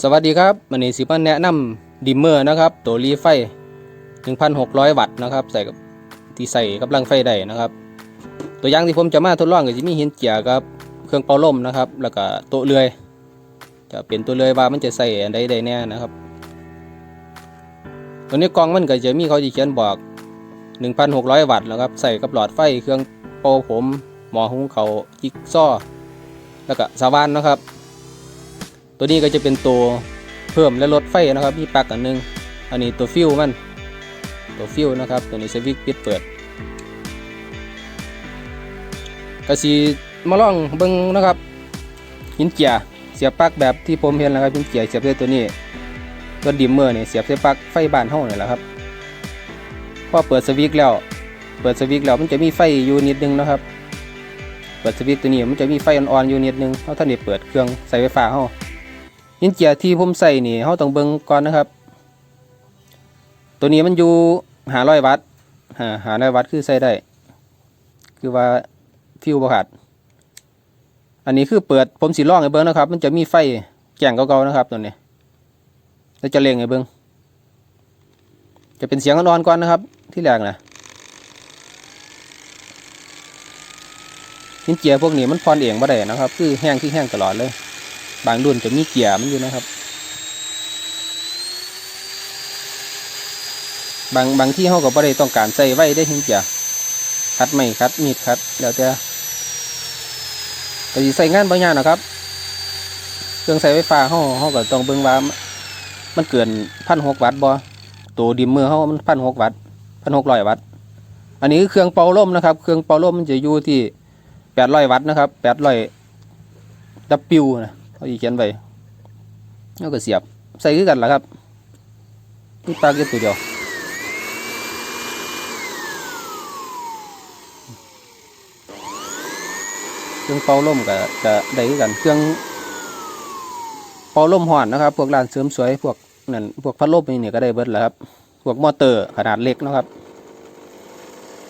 สวัสดีครับวันนี้สิมาแนะนำดิมเมอร์นะครับ ตัวรีไฟ 1,600 วัตต์นะครับ ใส่กับที่ใส่กำลังไฟได้นะครับ ตัวอย่างที่ผมจะมาทดลองก็จะมีหินเจียกับเครื่องเป่าลมนะครับ แล้วก็โต๊ะเลื่อย จะเป็นตัวเลื่อยว่ามันจะใส่อันใดได้แน่นะครับ ตัวนี้กองมันก็จะมีเขาจะเขียนบอก 1,600 วัตต์นะครับ ใส่กับหลอดไฟเครื่องเป่าผมหมอหุงเขาจิ๊กซ้อแล้วก็สว่านนะครับ ตัวนี้ก็จะเป็นตัวเพิ่มและลดไฟนะครับมีปลั๊กอันหนึง อันนี้ตัวฟิวมัน ตัวฟิวนะครับ ตัวนี้สวิตช์ปิดเปิดก็สีมาลองเบิ้งนะครับหินเจียเสียบปลั๊กแบบที่ผมเห็นนะครับหินเจียเสียบใส่ตัวนี้ตัวดิมเมอร์เนี่ยเสียบใส่ปลั๊กไฟบ้านห้องนี่แหละครับพอเปิดสวิตช์แล้ว เปิดสวิตช์แล้วมันจะมีไฟอยู่นิดนึงนะครับ เปิดสวิตช์ตัวนี้มันจะมีไฟอ่อนๆอยู่นิดนึงเพราะท่านได้เปิดเครื่องใส่ไฟฟ้าเฮา หินเจียที่ผมใส่นี่เขาต้องเบิ่งก่อนนะครับ ตัวนี้มันอยู่หาร้อยวัตต์หาหาร้อยวัตต์คือใส่ได้ คือว่าฟิวบ่ขาดอันนี้คือเปิดผมสีล่องให้เบิ่งนะครับ มันจะมีไฟแก่งเก่าๆนะครับตัวนี้แล้วจะเล็งให้เบิ่งจะเป็นเสียงอ่อนก่อนนะครับ ที่แรกนะหินเจียพวกนี้มันพรอนเองบ่ได้นะครับ คือแห้งคือแห้งตลอดเลย บางรุ่นจะมีเกียร์มันอยู่นะครับ บางบางที่เขาก็บ่ได้ต้องการใส่ไว้ได้หินเกียร์คัดไม่คัดมีดคัดแล้วแต่แต่ใส่งานบางอย่างนะครับ เครื่องใส่ไฟฟ้าเขาเขาก็ต้องเบิ่งว่ามันเกินพันหกวัตต์บ่ตัวดิมเมอร์เขามันพันหกวัตต์พันหกร้อยวัตต์อันนี้คือเครื่องเป่าลมนะครับ เครื่องเป่าลมมันจะอยู่ที่แปดร้อยวัตต์นะครับแปดร้อยดับปิวนะ เขาอีเขียนไปแล้วก็เสียบใส่คือกันล่ะครับนี่ปลาเก็บตัวเดียวเครื่องเป่าลมก็จะได้คือกันเครื่องเป่าลมห่อนนะครับ พวกร้านเสริมสวยพวกนั่นพวกพัดลมนี่เนี่ยก็ได้เบิดแล้วครับพวกมอเตอร์ขนาดเล็กนะครับ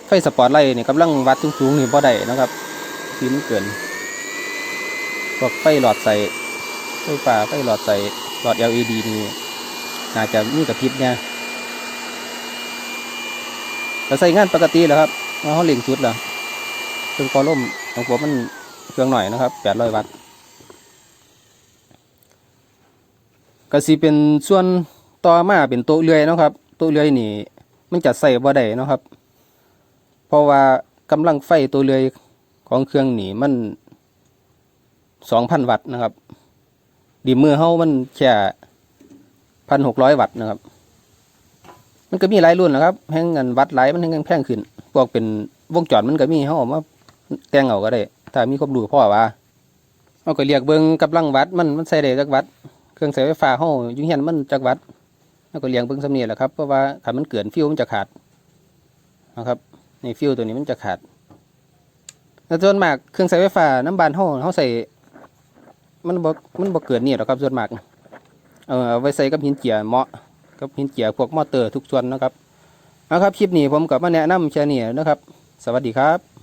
ไฟสปอร์ตไลท์นี่กำลังวัดสูงๆนี่พอได้นะครับที่มันเกิน พวกไฟหลอดใส่ไฟฟ้าไฟหลอดใส่หลอด LED นี่น่าจจะมีกระพริบเนี่ยแต่ใส่งานปกติแหล้วครับเอาเขาเล็งชุดแล้วเครื่องปอล่มของผมมันเครื่องหน่อยนะครับ800วัตต์ก็สิเป็นส่วนต่อมาเป็นโต๊ะเลื่อยนะครับโต๊ะเลื่อยนี่มันจะใส่บ่ได้นะครับ เพราะว่ากำลังไฟตัวเลื่อยของเครื่องนี่มัน สองพันวัตต์นะครับ ดีมือเฮามันแค่พันหกร้อยวัตต์นะครับ มันก็มีหลายรุ่นนะครับแห่งเงินวัตต์หลายมันแห่งแพงขึ้น พวกเป็นวงจรมันก็มีเฮาเอามาแต่งเอาก็ได้ ถ้ามีความรู้พ่อว่าเอาก็เรียกเบิ่งกำลังวัตต์มันมันใส่ได้จักวัตต์เครื่องใส่ไฟฟ้าเฮาอยู่เฮียนมันจักวัตต์เอาก็เรียงเบิ่งสำเนียแหละครับเพราะว่าถ้ามันเกินฟิวมันจะขาดนะครับในฟิวตัวนี้มันจะขาดแล้วส่วนมากเครื่องใส่ไฟฟ้าน้ำบานเฮาเฮาใส่ มันบ่มันบ่เกิดนี่หรอกครับส่วนมากนะเออเอไว้ใส่กับหินเจียเหมาะกับหินเจียพวกมอเตอร์ทุกส่วนนะครับนะครับคลิปนี้ผมกับมาแนะนำแค่นี้นะครับ สวัสดีครับ